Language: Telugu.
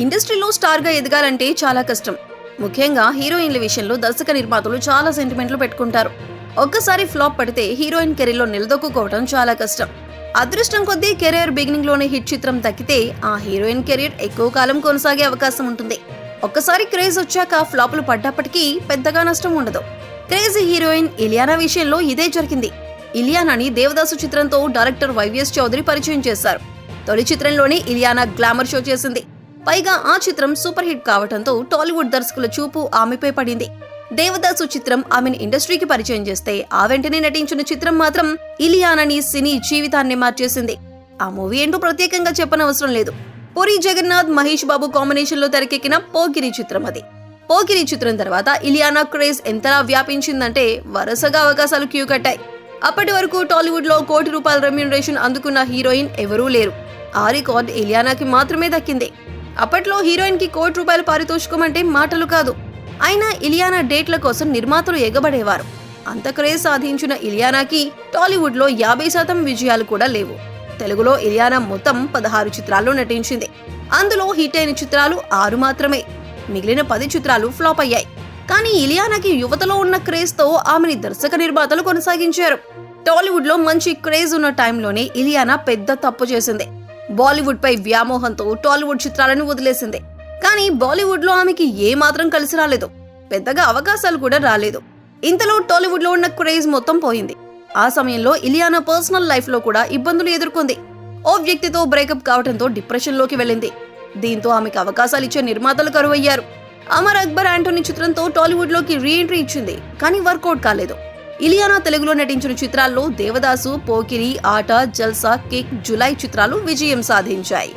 ఇండస్ట్రీలో స్టార్గా ఎదగాలంటే చాలా కష్టం. ముఖ్యంగా హీరోయిన్ల విషయంలో దర్శక నిర్మాతలు చాలా సెంటిమెంట్లు పెట్టుకుంటారు. ఒక్కసారి ఫ్లాప్ పడితే హీరోయిన్ కెరీర్లో నిలదొక్కుకోవడం చాలా కష్టం. అదృష్టం కొద్దీ కెరీర్ బిగినింగ్లోనే హిట్ చిత్రం తగ్గితే ఆ హీరోయిన్ కెరీర్ ఎక్కువ కాలం కొనసాగే అవకాశం ఉంటుంది. ఒక్కసారి క్రేజ్ వచ్చాక ఫ్లాపులు పడ్డప్పటికీ పెద్దగా నష్టం ఉండదు. క్రేజీ హీరోయిన్ ఇలియానా విషయంలో ఇదే జరిగింది. ఇలియానాని దేవదాసు చిత్రంతో డైరెక్టర్ వైవిఎస్ చౌదరి పరిచయం చేశారు. తొలి చిత్రంలోనే ఇలియానా గ్లామర్ షో చేసింది. పైగా ఆ చిత్రం సూపర్ హిట్ కావడంతో టాలీవుడ్ దర్శకుల చూపు ఆమెపై పడింది. దేవదాసు చిత్రం ఆమెను ఇండస్ట్రీకి పరిచయం చేస్తే ఆ వెంటనే నటించిన చిత్రం మాత్రం ఇలియానాని సినీ జీవితాన్ని మార్చేసింది. ఆ మూవీ ఏంటో ప్రత్యేకంగా చెప్పనవసరం లేదు. పూరి జగన్నాథ్ మహేష్ బాబు కాంబినేషన్లో తెరకెక్కిన పోకిరి చిత్రం అది. పోకిరి చిత్రం తర్వాత ఇలియానా క్రేజ్ ఎంతలా వ్యాపించిందంటే వరుసగా అవకాశాలు క్యూ కట్టాయి. అప్పటి వరకు టాలీవుడ్లో కోటి రూపాయల రెమ్యూనరేషన్ అందుకున్న హీరోయిన్ ఎవరూ లేరు. ఆ రికార్డ్ ఇలియానాకి మాత్రమే దక్కింది. అప్పట్లో హీరోయిన్కి కోటి రూపాయల పారితోషికం అంటే మాటలు కాదు. అయినా ఇలియానా డేట్ల కోసం నిర్మాతలు ఎగబడేవారు. అంత క్రేజ్ సాధించిన ఇలియానాకి టాలీవుడ్లో యాభై శాతం విజయాలు కూడా లేవు. తెలుగులో ఇలియానా మొత్తం పదహారు చిత్రాల్లో నటించింది. అందులో హిట్ అయిన చిత్రాలు ఆరు మాత్రమే. మిగిలిన పది చిత్రాలు ఫ్లాప్ అయ్యాయి. కానీ ఇలియానాకి యువతలో ఉన్న క్రేజ్తో ఆమెని దర్శక నిర్మాతలు కొనసాగించారు. టాలీవుడ్లో మంచి క్రేజ్ ఉన్న టైంలోనే ఇలియానా పెద్ద తప్పు చేసింది. బాలీవుడ్ పై వ్యామోహంతో టాలీవుడ్ చిత్రాలను వదిలేసింది. కానీ బాలీవుడ్లో ఆమెకి ఏ మాత్రం కలిసి రాలేదు. పెద్దగా అవకాశాలు కూడా రాలేదు. ఇంతలో టాలీవుడ్లో ఉన్న క్రేజ్ మొత్తం పోయింది. ఆ సమయంలో ఇలియానా పర్సనల్ లైఫ్లో కూడా ఇబ్బందులు ఎదుర్కొంది. ఓ వ్యక్తితో బ్రేకప్ కావడంతో డిప్రెషన్లోకి వెళ్ళింది. దీంతో ఆమెకు అవకాశాలు ఇచ్చే నిర్మాతలు కరువయ్యారు. అమర్ అక్బర్ ఆంటోనీ చిత్రంతో టాలీవుడ్లోకి రీఎంట్రీ ఇచ్చింది కానీ వర్కౌట్ కాలేదు. ఇలియానా తెలుగులో నటించిన చిత్రాల్లో దేవదాసు పోకిరి ఆట జల్సా కిక్ జులై చిత్రాలు విజయం సాధించాయి.